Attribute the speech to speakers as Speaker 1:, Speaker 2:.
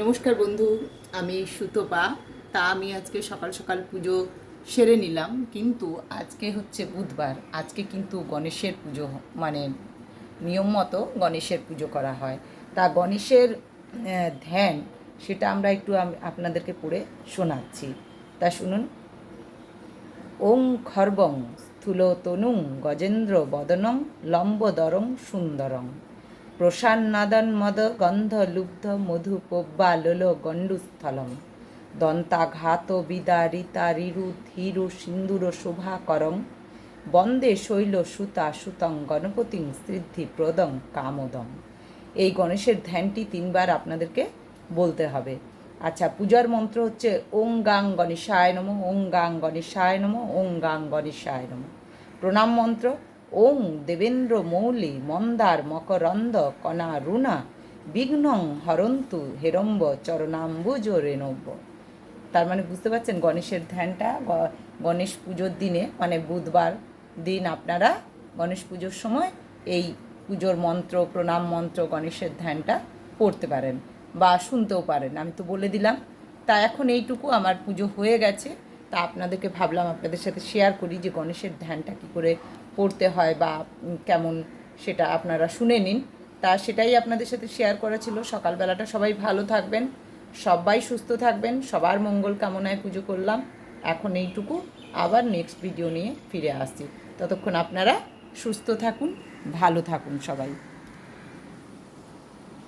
Speaker 1: নমস্কার বন্ধু, আমি সুতপা। তা আমি আজকে সকাল সকাল পুজো সেরে নিলাম, কিন্তু আজকে হচ্ছে বুধবার। আজকে কিন্তু গণেশের পুজো মানে নিয়ম মতো গণেশের পুজো করা হয়। তা গণেশের ধ্যান, সেটা আমরা একটু আপনাদেরকে পড়ে শোনাচ্ছি। তা শুনুন। ওং খর্বং স্থূলতনুং গজেন্দ্র বদনং লম্বদরং সুন্দরং। প্রসান্নাদন মদ গন্ধ লুব্ধ মধু পব্বালোল গণ্ডুস্থলম দন্তাঘাত বিদারিতা রিরু ধীরু সিন্দুর শোভাকরং বন্দে শৈল সুতা সুতং গণপতিং সিদ্ধি প্রদং কামদং এই গণেশের ধ্যানটি তিনবার আপনাদেরকে বলতে হবে। আচ্ছা পূজার মন্ত্র হচ্ছে ওং গাং গণেশায় নম, ওং গাং গণেশায় নম, ওং গাং গণেশায় নম। প্রণাম মন্ত্র। ওং দেবেন্দ্র মৌলি, মন্দার মকরন্দ, কণা রুণা, বিঘ্নং হরন্তু হেরম্ব চরণাম্বুজ রেণব্য তার মানে বুঝতে পারছেন গণেশের ধ্যানটা গণেশ পুজোর দিনে মানে বুধবার দিন আপনারা গণেশ পুজোর সময় এই পুজোর মন্ত্র, প্রণাম মন্ত্র, গণেশের ধ্যানটা পড়তে পারেন বা শুনতেও পারেন। আমি তো বলে দিলাম। তা এখন এইটুকু, আমার পুজো হয়ে গেছে। তা আপনাদেরকে ভাবলাম আপনাদের সাথে শেয়ার করি যে গণেশের ধ্যানটা কী করে পড়তে হয় বা কেমন সেটা আপনারা শুনে নিন। তা সেটাই আপনাদের সাথে শেয়ার করা ছিল। সকালবেলাটা সবাই ভালো থাকবেন, সবাই সুস্থ থাকবেন, সবার মঙ্গল কামনায় পুজো করলাম। এখন এইটুকু, আবার নেক্সট ভিডিও নিয়ে ফিরে আসছি। ততক্ষণ আপনারা সুস্থ থাকুন, ভালো থাকুন সবাই।